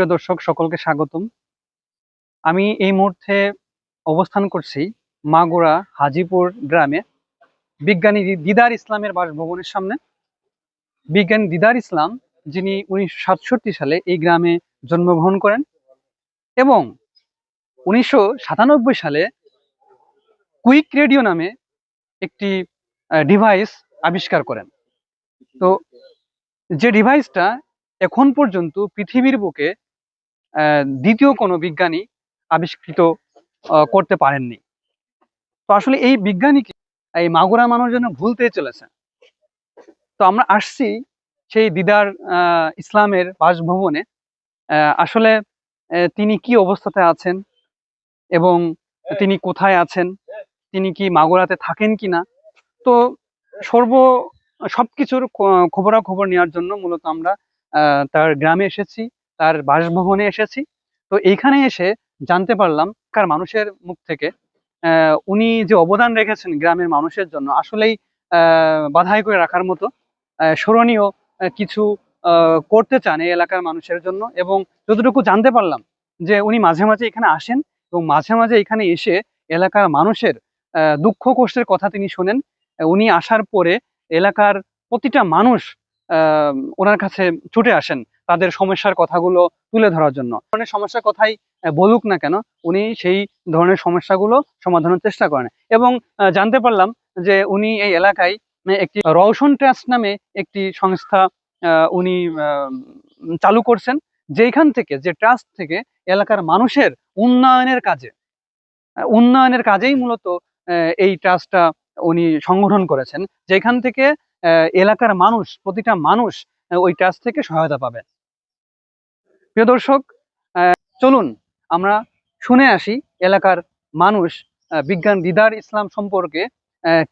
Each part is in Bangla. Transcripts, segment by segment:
প্রিয় দর্শক, সকলকে স্বাগতম। আমি এই মুহূর্তে অবস্থান করছি মাগুরা হাজিপুর গ্রামে বিজ্ঞানী দিদার ইসলামের বাসভবনের সামনে। বিজ্ঞানী দিদার ইসলাম, যিনি উনিশশো সাতষট্টি সালে এই গ্রামে জন্মগ্রহণ করেন এবং উনিশশো সাতানব্বই সালে কুইক রেডিও নামে একটি ডিভাইস আবিষ্কার করেন। তো যে ডিভাইসটা এখন পর্যন্ত পৃথিবীর বুকে দ্বিতীয় কোনো বিজ্ঞানী আবিষ্কৃত করতে পারেননি। তো আসলে এই বিজ্ঞানীকে এই মাগুরা মানুষ যেন ভুলতে চলেছে। তো আমরা আসছি সেই দিদার ইসলামের বাসভবনে। আসলে তিনি কি অবস্থাতে আছেন এবং তিনি কোথায় আছেন? তিনি কি মাগুরাতে থাকেন কিনা? তো সর্ব, সবকিছুর খবরাখবর নেওয়ার জন্য মূলত আমরা তার গ্রামে এসেছি। তার বাসভবনে এসেছি। তো এইখানে এসে জানতে পারলাম কার মানুষের মুখ থেকে উনি যে অবদান রেখেছেন গ্রামের মানুষের জন্য আসলেই বাধাই করে রাখার মতো স্মরণীয় কিছু করতে চান এই এলাকার মানুষের জন্য এবং যতটুকু জানতে পারলাম যে উনি মাঝে মাঝে এখানে আসেন এবং মাঝে মাঝে এখানে এসে এলাকার মানুষের দুঃখ কষ্টের কথা তিনি শোনেন। উনি আসার পরে এলাকার প্রতিটা মানুষ ওনার কাছে ছুটে আসেন তাদের সমস্যার কথাগুলো তুলে ধরার জন্য। ধরনের সমস্যার কথাই বলুক না কেন, উনি সেই ধরনের সমস্যাগুলো সমাধানের চেষ্টা করেন। এবং জানতে পারলাম যে উনি এই এলাকায় একটি রওশন ট্রাস্ট নামে একটি সংস্থা উনি চালু করছেন যেখান থেকে, যে ট্রাস্ট থেকে এলাকার মানুষের উন্নয়নের কাজে উন্নয়নের কাজেই মূলত এই ট্রাস্টটা উনি সংগঠন করেছেন। যেখান থেকে এলাকার মানুষ, প্রতিটা মানুষ ওই ট্রাস্ট থেকে সহায়তা পাবে। প্রিয় দর্শক চলুন আমরা শুনে আসি এলাকার মানুষ বিজ্ঞান দিদার ইসলাম সম্পর্কে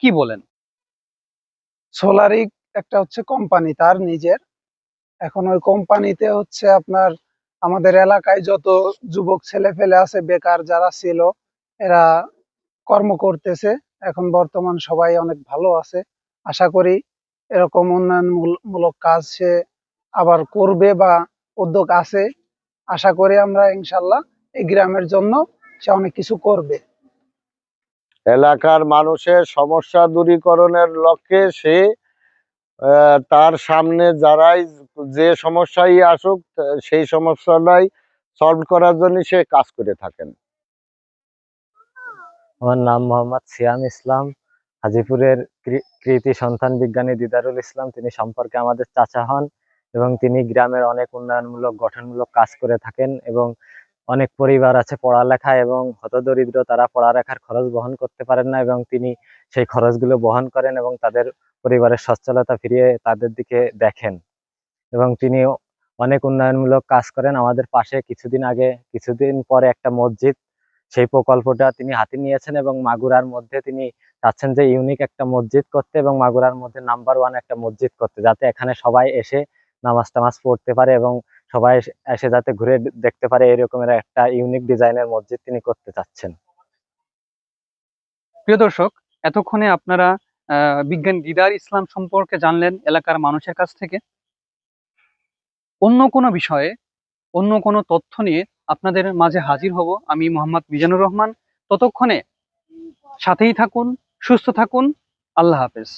কি বলেন? সোলারিক একটা হচ্ছে কোম্পানি তার নিজের। এখন ওই কোম্পানিতে হচ্ছে আপনার আমাদের এলাকায় যত যুবক ছেলে ফেলে আছে, বেকার যারা ছিল, এরা কর্ম করতেছে। এখন বর্তমান সবাই অনেক ভালো আছে। আশা করি এরকম উন্নয়নমূলক কাজ সে আবার করবে বা উদ্যোগ আছে আশা করি আমরা ইনশাল্লাহ এই গ্রামের জন্য সে অনেক কিছু করবে। এলাকার মানুষের সমস্যা দূরীকরণের লক্ষ্যে সে আহ, তার সামনে যারাই যে সমস্যাই আসুক সেই সমস্যাটাই সলভ করার জন্য সে কাজ করে থাকেন। আমার নাম মোহাম্মদ সিয়াম ইসলাম। হাজিপুরের কৃতি সন্তান বিজ্ঞানী দিদারুল ইসলাম, তিনি সম্পর্কে আমাদের চাচা হন এবং তিনি গ্রামের অনেক উন্নয়নমূলক, গঠনমূলক কাজ করে থাকেন এবং অনেক পরিবার আছে পড়ালেখা এবং হতদরিদ্র, তারা পড়ালেখার খরচ বহন করতে পারেন না এবং তিনি সেই খরচগুলো বহন করেন এবং তাদের পরিবারের সচ্ছলতা ফিরিয়ে তাদের দিকে দেখেন এবং তিনি অনেক উন্নয়নমূলক কাজ করেন। আমাদের পাশে কিছুদিন আগে, কিছুদিন পরে একটা মসজিদ সেই প্রকল্পটা তিনি হাতে নিয়েছেন এবং মাগুরার মধ্যে তিনি চাচ্ছেন যে ইউনিক একটা মসজিদ করতে এবং মাগুরার মধ্যে নাম্বার ওয়ান একটা মসজিদ করতে, যাতে এখানে সবাই এসে নামাজ টামাজ পড়তে পারে এবং সবাই এসে- যাতে ঘুরে দেখতে পারে এরকমের একটা ইউনিক ডিজাইনের মসজিদ তিনি করতে চাচ্ছেন। প্রিয় দর্শক, এতক্ষণে আপনারা বিজ্ঞান দিদার ইসলাম সম্পর্কে জানলেন এলাকার মানুষের কাছ থেকে। অন্য কোনো বিষয়ে, অন্য কোনো তথ্য নিয়ে আপনাদের মাঝে হাজির হব। আমি মোহাম্মদ মিজানুর রহমান। ততক্ষণে সাথেই থাকুন, সুস্থ থাকুন। আল্লাহ হাফেজ।